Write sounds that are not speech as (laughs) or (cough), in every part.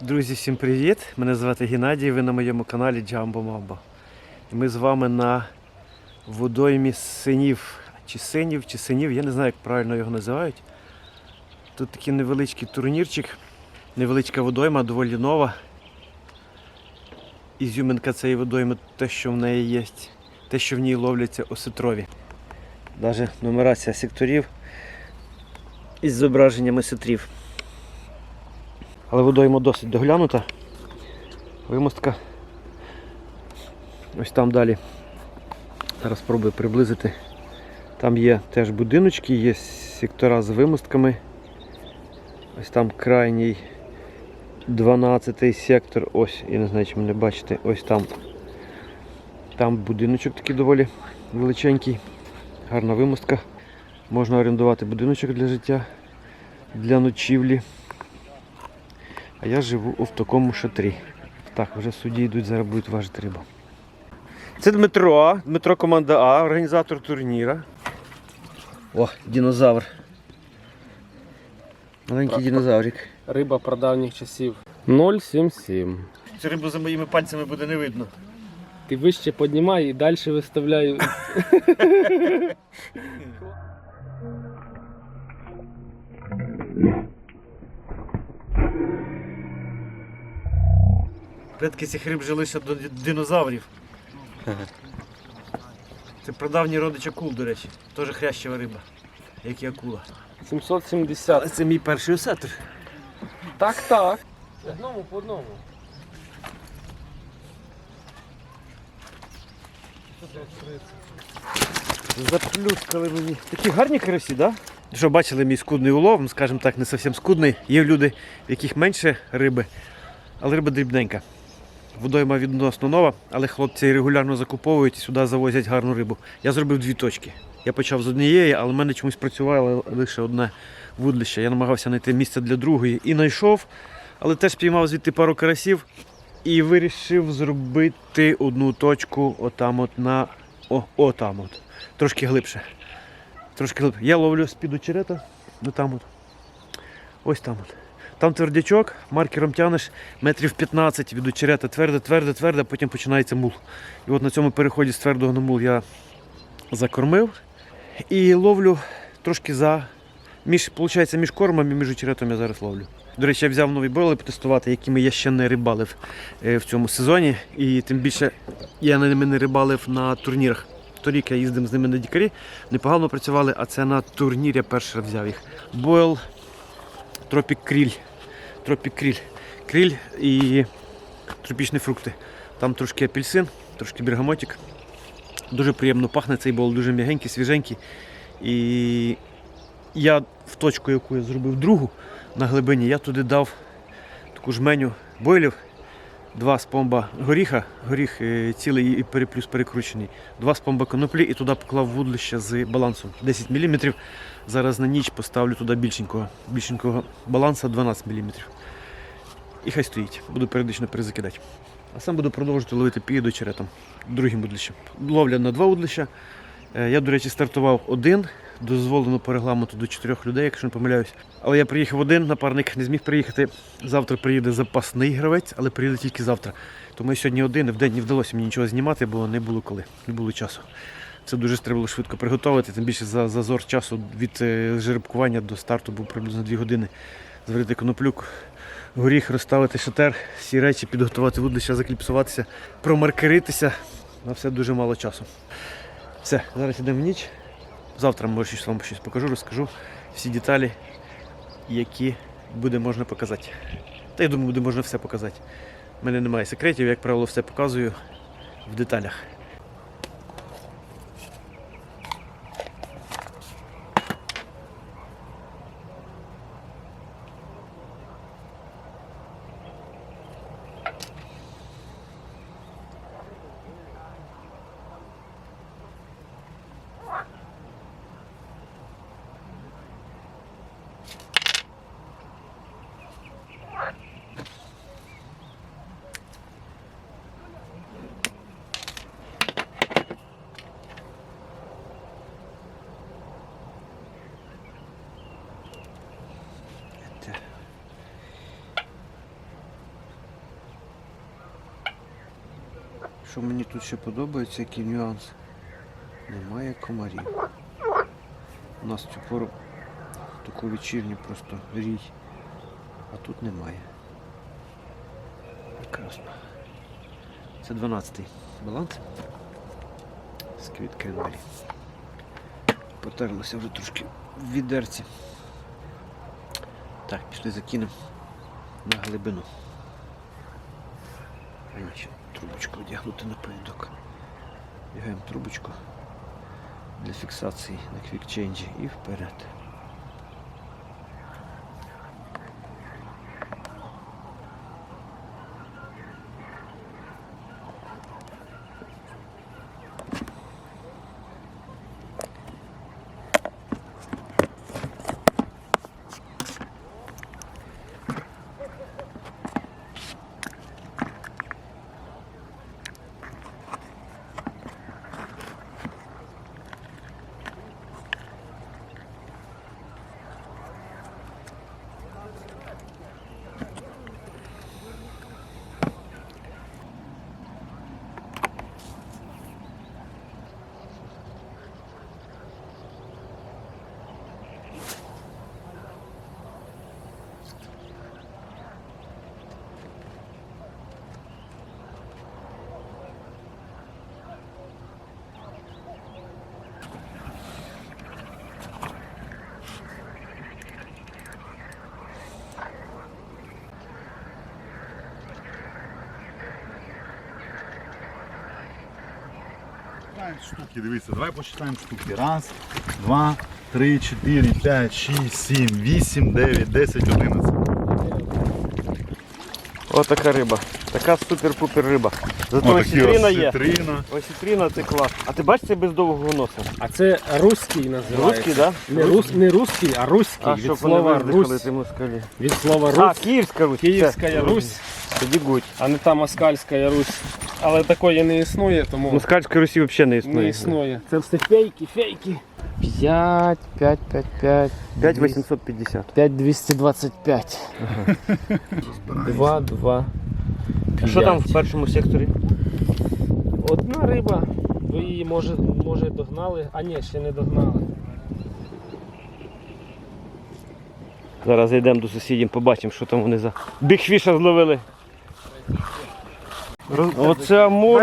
Друзі, всім привіт! Мене звати Геннадій, ви на моєму каналі Джамбо Мамбо. І ми з вами на водоймі синів, чи синів, чи синів, я не знаю, як правильно його називають. Тут такий невеличкий турнірчик, невеличка водойма, доволі нова. Ізюминка цієї водойми, те, що в неї є, те, що в ній ловляться осетрові. Навіть нумерація секторів із зображеннями сетрів. Але водойма досить доглянута. Вимостка. Ось там далі. Зараз спробую приблизити. Там є теж будиночки, є сектора з вимостками. Ось там крайній 12 сектор. Ось, я не знаю, чи мене бачите, ось там. Там будиночок такий доволі величенький. Гарна вимостка. Можна орендувати будиночок для життя, для ночівлі. А я живу в такому шатрі. Так, вже судді йдуть, зараз будуть важити рибу. Це Дмитро, Дмитро команда А, організатор турніра. О, динозавр. Маленький динозаврик. Риба прадавніх часів. 0,77. Цю рибу за моїми пальцями буде не видно. Ти вище піднімай і далі виставляю. (laughs) Предки цих риб жили ще до динозаврів. Це прадавній родич акул, до речі. Теж хрящева риба, як і акула. 770. Але це мій перший осетр. Так, так. Одному по одному. Заплюскали мені. Такі гарні карасі, так? Да? Що бачили мій скудний улов, ну, скажімо так, не зовсім скудний. Є люди, в яких менше риби, але риба дрібненька. Водойма відносно нова, але хлопці регулярно закуповують і сюди завозять гарну рибу. Я зробив дві точки. Я почав з однієї, але в мене чомусь працювало лише одне вудлище. Я намагався знайти місце для другої і знайшов, але теж піймав звідти пару карасів і вирішив зробити одну точку отам от на. О, отам от. Трошки глибше. Трошки глибше. Я ловлю з-під очерета. Ну там от. Ось там от. Там твердячок, маркером тянеш метрів 15 від очерета, тверде, тверде, а потім починається мул. І от на цьому переході з твердого на мул я закормив і ловлю трошки за. Між, виходить, між кормом і між очеретом я зараз ловлю. До речі, я взяв нові бойли потестувати, якими я ще не рибалив е, в цьому сезоні. І тим більше я ними не рибалив на турнірах. Торік я їздив з ними на дікарі, непогано працювали, а це на турнірі я перший раз взяв їх. Бойл Тропік Кріль. Тропік Кріль. Кріль і тропічні фрукти. Там трошки апельсин, трошки бергамотик. Дуже приємно пахне цей бол, дуже м'ягенький, свіженький. І я в точку, яку я зробив другу на глибині, я туди дав таку жменю бойлів, два спомба горіха, горіх е, цілий і переплюс перекручений, два спомба коноплі і туди поклав вудлище з балансом 10 мм. Зараз на ніч поставлю туди більшенького, більшенького баланса 12 мм. І хай стоїть, буду періодично перезакидати. А сам буду продовжувати ловити під очеретом, другим вудлищем. Ловля на два вудлища. Е, Я, до речі, стартував один, дозволено по регламенту до чотирьох людей, якщо не помиляюсь. Але я приїхав один, напарник не зміг приїхати. Завтра приїде запасний гравець, але приїде тільки завтра. Тому я сьогодні один в день не вдалося мені нічого знімати, бо не було коли, не було часу. Це дуже треба було швидко приготувати, тим більше за зазор часу від е, жеребкування до старту був приблизно 2 години. Зварити коноплюк, горіх, розставити шатер, всі речі, підготувати вудлища, закліпсуватися, промаркеритися. На все дуже мало часу. Все, зараз йдемо в ніч. Завтра може вам щось покажу, розкажу всі деталі, які буде можна показати. Та я думаю, буде можна все показати. У мене немає секретів, як правило, все показую в деталях. Що мені тут ще подобається, який нюанс. Немає комарів. У нас цю пору таку вечірню просто рій. А тут немає. Прекрасно. Це 12-й баланс з квітки. Потерлося вже трошки в відерці. Так, пішли закинемо на глибину. Ще трубочку одягнути на повідок. Вдягаємо трубочку для фіксації на квікченджі і вперед. Посчитаємо штуки, дивіться, давай посчитаємо штуки. Раз, два, три, чотири, п'ять, шість, сім, вісім, дев'ять, десять, одинадцять. Ось така риба. Така супер-пупер риба. Зато ось є. цитрина. Осітрина це клас. А ти бачиш це без довгого носа? А це руський називається. Руський, так? Не, рус, не руський, а руський. А від щоб слова вони виздихали Русь. москалі. Від слова А, Русь. Київська Русь. Київська Русь, Тоді гудь. а не та москальська Русь. Але такої не існує, тому Москальської Русі взагалі не існує. не існує. Це все фейки, фейки. 5, 5, 5, 5. 5850. 5 225. 2, 2. А що там в першому секторі? Одна риба. Ви її може, може догнали. А ні, ще не догнали. Зараз зайдемо до сусідів, побачимо, що там вони за бігфіша зловили. Оце Амур,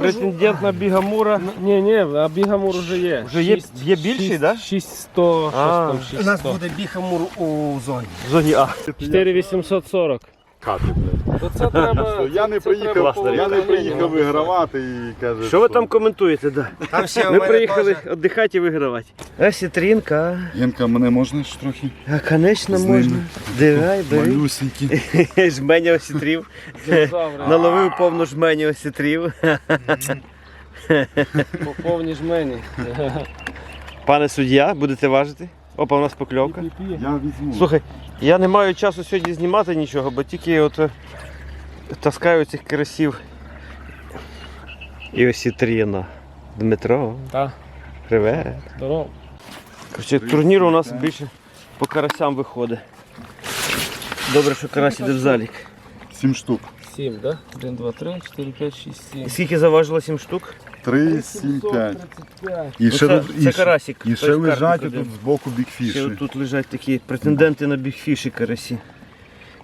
претендент на бігамура. Ні, ні, а бігамур вже є. Вже є- є більший, да? 6100, щось А. там, У 600. нас буде біхамур у зоні. В зоні А. 4840. Кати, блядь. То це треба. Я не це приїхав, я не приїхав вигравати і каже. Що ви там коментуєте? Да? Там ще Ми приїхали віддихати і вигравати. А сітрінка. Янка, мене можна ж трохи? А, звісно, можна. Дивай, бери. Малюсенькі. (laughs) Жменя осітрів. Наловив повну жменю осітрів. По повній жмені. Пане суддя, будете важити? Опа, у нас покльовка. Я візьму. Слухай, я не маю часу сьогодні знімати нічого, бо тільки от е, таскаю цих карасів. І ось осітріна. Дмитро, Та, привет. здорово. Короче, турнір у нас більше по карасям виходить. Добре, що карась іде в залік. Сім штук. 7, да? 1, 2, 3, 4, 5, 6, 7. Скільки заважило 7 штук? Три, сім, п'ять. 35. І ще, це- тут- це ще- карасик, і ще з лежать тут де. збоку Ще бікфіші. тут лежать такі претенденти на бігфіші карасі.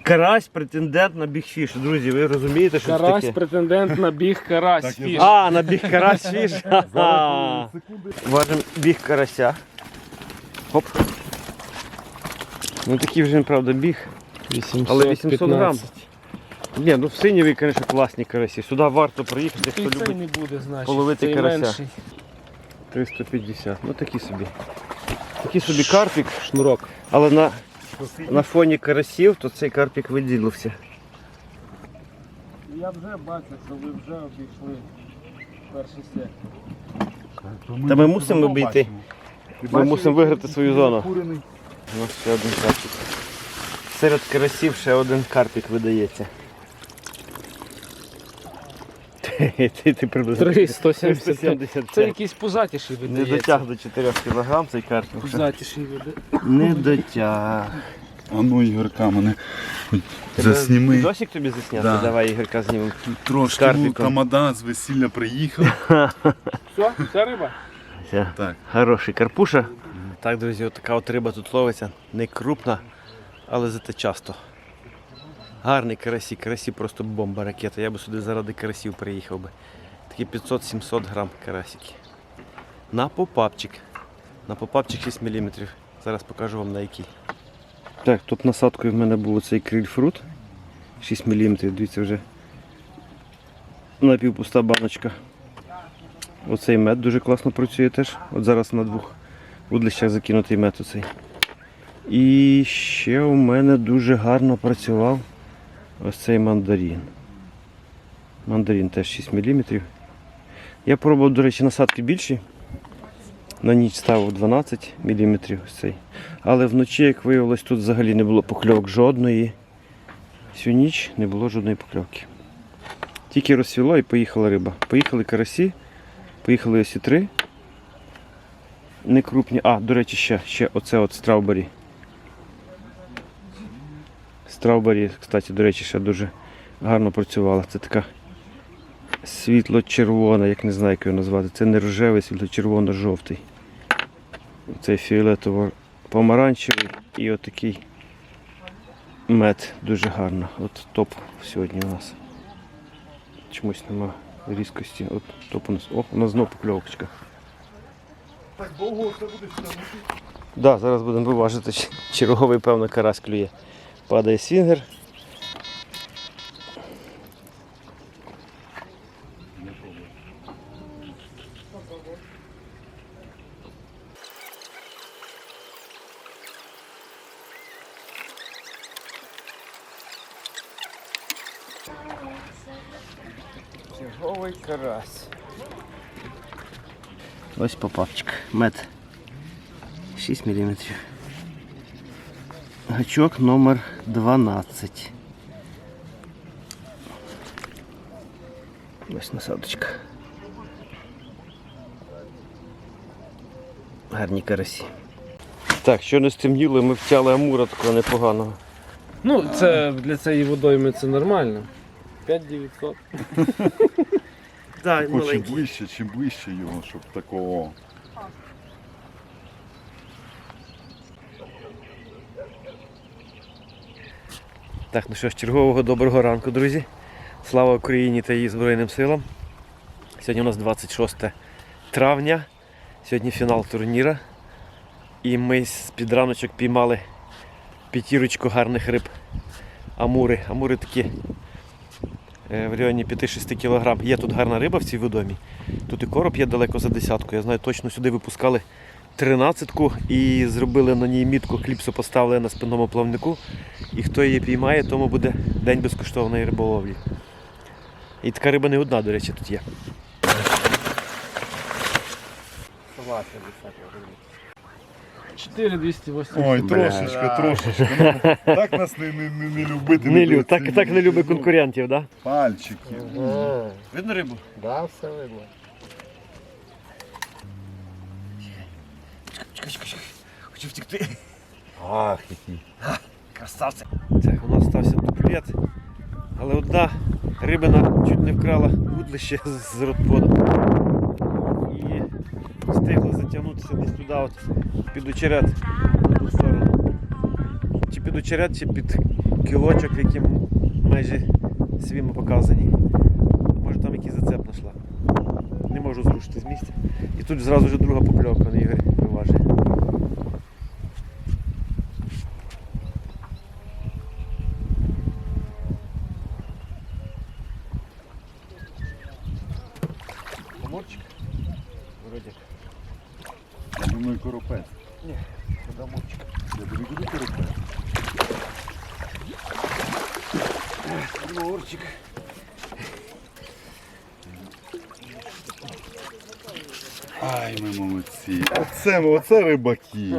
Карась претендент на бігфіш. Друзі, ви розумієте, що це Карась, таке? претендент на біг (laughs) карась. Так, я фіш. А, на біг карась фіш. Ха-ха. Важимо біг карася. Хоп. Ну такий вже, правда, біг. 815. Але 800 грам. Ні, ну в синєві, звісно, класні карасі. Сюди варто приїхати, хто І цей любить не буде, значить. половити цей карася. менший. 350. Ну такі собі. Такий собі карпік, Шнурок. але на, на фоні карасів, то цей карпік виділився. Я вже бачу, що ви вже обійшли перший сектор. Та ми мусимо обійти. Ми мусимо виграти свою зону. Курений. У нас ще один карпік. Серед карасів ще один карпік видається. Ти, ти приблизно 375. 375. Це якийсь пузатіший Не дотяг до 4 кг цей карпік. Пузатіший видається. Не дотяг. А ну Ігорка мене засніми. Досік тобі засняти? Да. Давай Ігорка знімемо. Трошки ну, тамада з весілля приїхав. (laughs) Все, вся риба. Все. Так. Хороший карпуша. Так, друзі, от така от риба тут ловиться. Не крупна, але зате часто. Гарний карасі, карасі просто бомба ракета. Я би сюди заради карасів приїхав би. Такі 500-700 грам карасики. На попапчик. На попапчик 6 мм. Зараз покажу вам на який. Так, тут насадкою в мене був цей крильфрут. 6 мм, дивіться вже напівпуста баночка. Оцей мед дуже класно працює теж. От зараз на двох вудлищах закинутий мед оцей. І ще у мене дуже гарно працював ось цей мандарин. Мандарин теж 6 мм. Я пробував, до речі, насадки більші. На ніч ставив 12 мм ось цей. Але вночі, як виявилось, тут взагалі не було покльовок жодної. Всю ніч не було жодної покльовки. Тільки розсвіло і поїхала риба. Поїхали карасі. Поїхали ось і три. Не крупні. А, до речі, ще, ще оце от страубері. Страубері, кстати, до речі, ще дуже гарно працювала. Це така світло-червона, як не знаю, як його назвати. Це не рожевий, світло-червоно-жовтий. Це фіолетово-помаранчевий і отакий мед дуже гарно. От топ сьогодні у нас. Чомусь нема різкості. От топ у нас. О, у нас знову покльовочка. Так довго це буде все. Да, зараз будемо виважити. Ч- Черговий, певно, карась клює. Падає свінгер. Черговий карась. Ось попапчик. Мед. 6 мм. Гачок номер 12. Ось насадочка. Гарні карасі. Так, що не стемніло, ми втяли амура такого непоганого. Ну, це для цієї водойми це нормально. 5900. Так, Хоч чим ближче, чим ближче його, щоб такого. Так, ну що ж, чергового доброго ранку, друзі. Слава Україні та її Збройним силам. Сьогодні у нас 26 травня. Сьогодні фінал турніра. І ми з під раночок піймали п'ятірочку гарних риб. Амури. Амури такі е, в районі 5-6 кг. Є тут гарна риба в цій водомі. Тут і короб є далеко за десятку. Я знаю, точно сюди випускали тринадцятку і зробили на ній мітку, кліпсу поставили на спинному плавнику. І хто її піймає, тому буде день безкоштовної риболовлі. І така риба не одна, до речі, тут є. 4280. Ой, трошечка, трошечка. Ну, так нас не, не, не, не любити. Не лю, так, так не любить конкурентів, так? Пальчики. А, Видно рибу? да, все видно. Хочу втекти. Ах, який. Красавці. Так, у нас стався дуплет. Але одна рибина чуть не вкрала вудлище з родподу. І встигла затягнутися десь туди, от, під очерет. Чи під очерет, чи під кілочок, які м- майже свіми показані. Може там якийсь зацеп знайшла. Не можу зрушити з місця. І тут зразу вже друга покльовка на Ігор виважує. Поморчик? Вроде. Я думаю, коропець. Водоморчик. Я тобі куди коропець? Морчик. Ай, ми молодці. Оце, оце рибаки.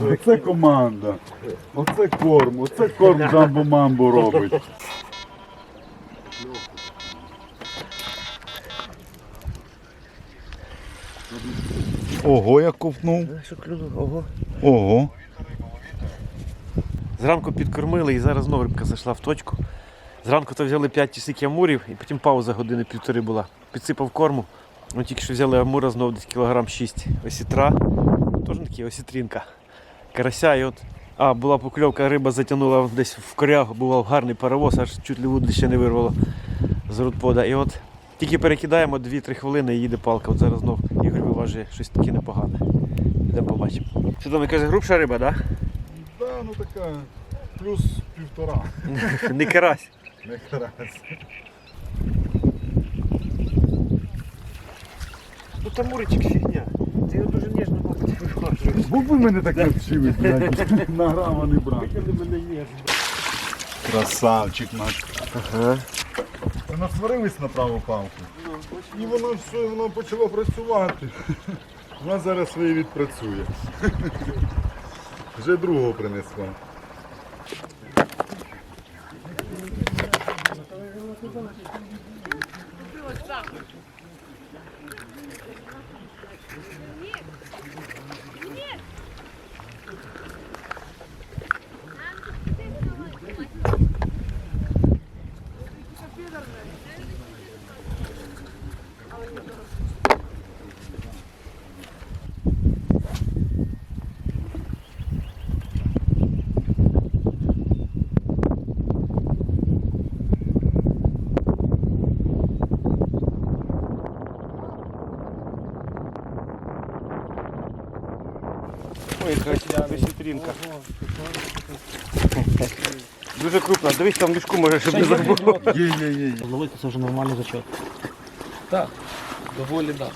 Оце команда. Оце корм. Оце корм джамбо-мамбо робить. Ого, я ковтнув. Ого. Ого. Зранку підкормили і зараз знову рибка зайшла в точку. Зранку то взяли 5 тісик амурів і потім пауза години півтори була. Підсипав корму. Ну, тільки що взяли амура знову десь кілограм 6 осітра. Теж такі осітрінка. Карася і от. А, була покльовка, риба затягнула десь в корягу, бував гарний паровоз, аж чуть ли вудлі ще не вирвало з рудпода. І от тільки перекидаємо 2-3 хвилини і їде палка. От зараз знов Ігор виважує щось таке непогане. Йдемо побачимо. Що там, каже, грубша риба, так? Да, ну така плюс півтора. (laughs) Не карась. Не карась. Там муричик фігня. Ти його дуже ніжно мабуть виважуєш. Був би мене так навчили, блядь, (laughs) на грама не брав. мене ніжно. Красавчик наш. Ага. Насварились на праву палку. І воно все воно почало працювати. Вона зараз своє відпрацює. Вже другого принесла. Yeah. Ой, яка висітрінка. Дуже крупно. Дивись, там мішку можешь. щоб не забув. Є, є, є. Ловити це вже нормальний зачок. Так, Довольно. так.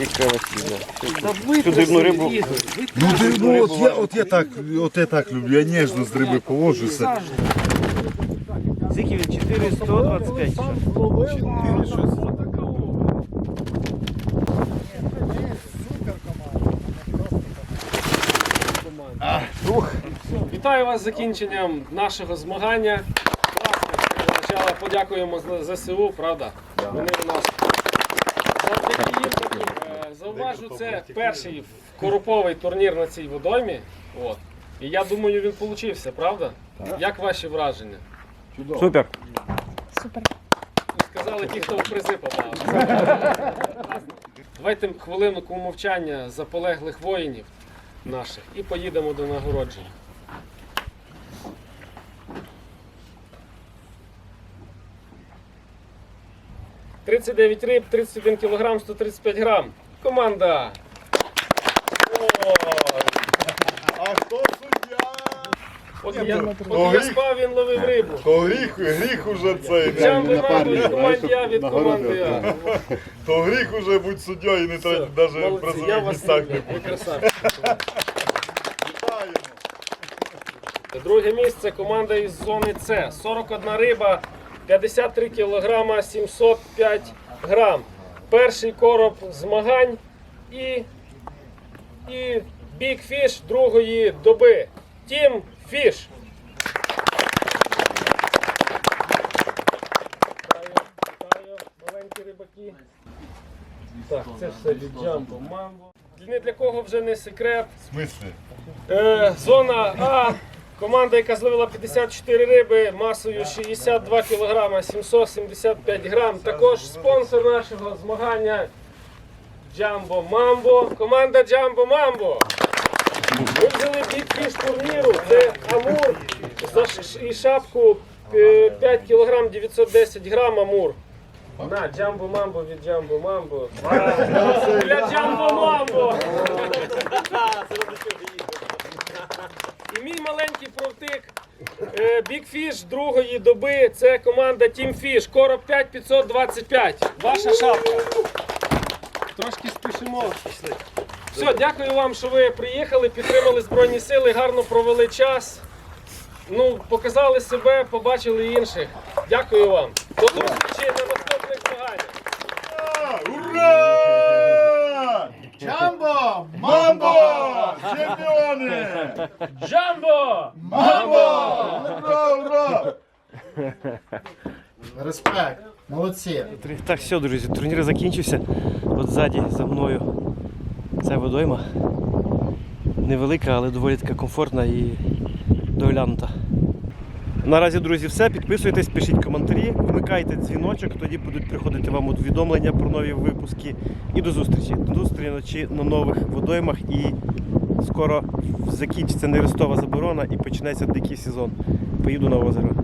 Яка весіля. Цю дрібну рибу. Ну, ти, от, я, от, я так, от я так люблю, я нежно з риби поводжуся. Скільки він? 425. 4,600. Вітаю вас з закінченням нашого змагання. Спочатку подякуємо за ЗСУ, правда? Вони у нас завдяки їм е, зауважу, це перший коруповий турнір на цій водоймі. От. І я думаю, він получився, правда? Як ваші враження? Супер. Сказали ті, хто в призи попав. Давайте хвилинку мовчання за полеглих воїнів наших і поїдемо до нагородження. «39 риб, 31 кілограм, 135 грам. Команда! А хто суддя? От я, от я спав, він ловив рибу. То гріх, гріх уже цей. Джамби мамбо від команди А від команди А. То гріх уже будь суддєю і не треба навіть в Молодці, я призових вас містах люблю. не Ви бути. красавці. Вітаємо. Друге місце команда із зони С. 41 риба, 53 кг, 705 грам. Перший короб змагань і, і Big Fish другої доби. Тім Фіш. Маленькі рибаки. Так, це все від Джамбо Мамбо. Ні для кого вже не секрет. В смислі? Е, зона А. Команда, яка зловила 54 риби масою 62 кг 775 грам. Також спонсор нашого змагання Джамбо Мамбо. Команда Джамбо Мамбо. Ми взяли бікфіш турніру. Це Амур і шапку е, 5 кг 910 грам Амур. На, Джамбо Мамбо від Джамбо Мамбо. Для Джамбо Мамбо. І мій маленький провтик Fish другої доби це команда Fish. Короб 5525. Ваша шапка. Трошки спішимо. Все, дякую вам, що ви приїхали, підтримали Збройні Сили, гарно провели час. Ну, показали себе, побачили інших. Дякую вам. До зустрічі на наступних змаганнях. Ура! Джамбо! Чемпіони! Джамбо! Мамбо! Ура, ура! Респект! Молодці! Так, все, друзі, турнір закінчився. От ззаді за мною це водойма. Невелика, але доволі така комфортна і доглянута. Наразі, друзі, все. Підписуйтесь, пишіть коментарі, вмикайте дзвіночок, тоді будуть приходити вам повідомлення про нові випуски. І до зустрічі. До зустрічі на нових водоймах і скоро закінчиться нерестова заборона і почнеться дикий сезон. Поїду на озеро.